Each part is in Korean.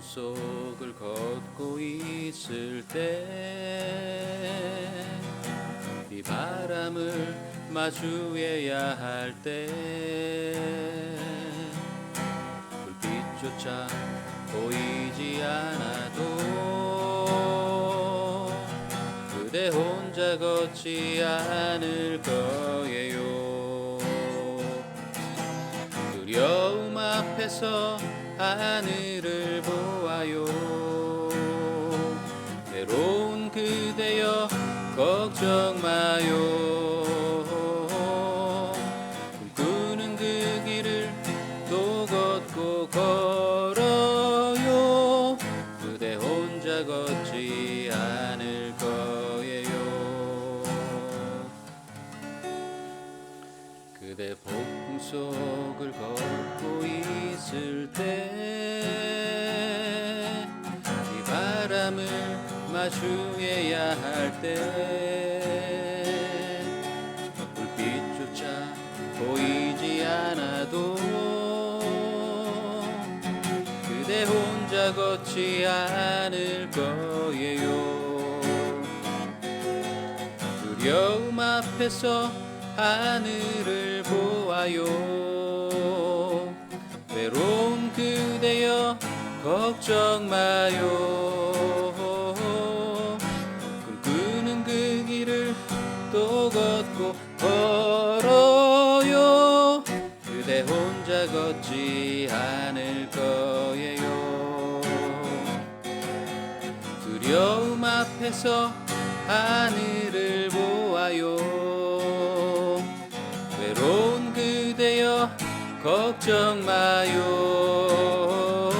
속을 걷고 있을 때 이 바람을 마주해야 할 때 불빛조차 보이지 않아도 그대 혼자 걷지 않을 거예요. 두려움 앞에서 하늘을 보아요. 외로운 그대여 걱정 마요 그대 폭풍 속을 걷고 있을 때 이 바람을 마주해야 할 때 불빛조차 보이지 않아도 그대 혼자 걷지 않을 거예요. 두려움 앞에서 하늘을 보아요. 외로운 그대여 걱정 마요. 꿈꾸는 그 길을 또 걷고 걸어요. 그대 혼자 걷지 않을 거예요. 두려움 앞에서 하늘을 걱정 마요.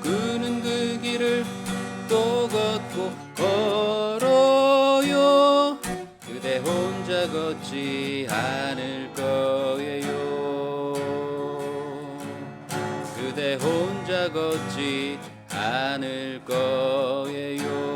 꿈꾸는 그 길을 또 걷고 걸어요. 그대 혼자 걷지 않을 거예요. 그대 혼자 걷지 않을 거예요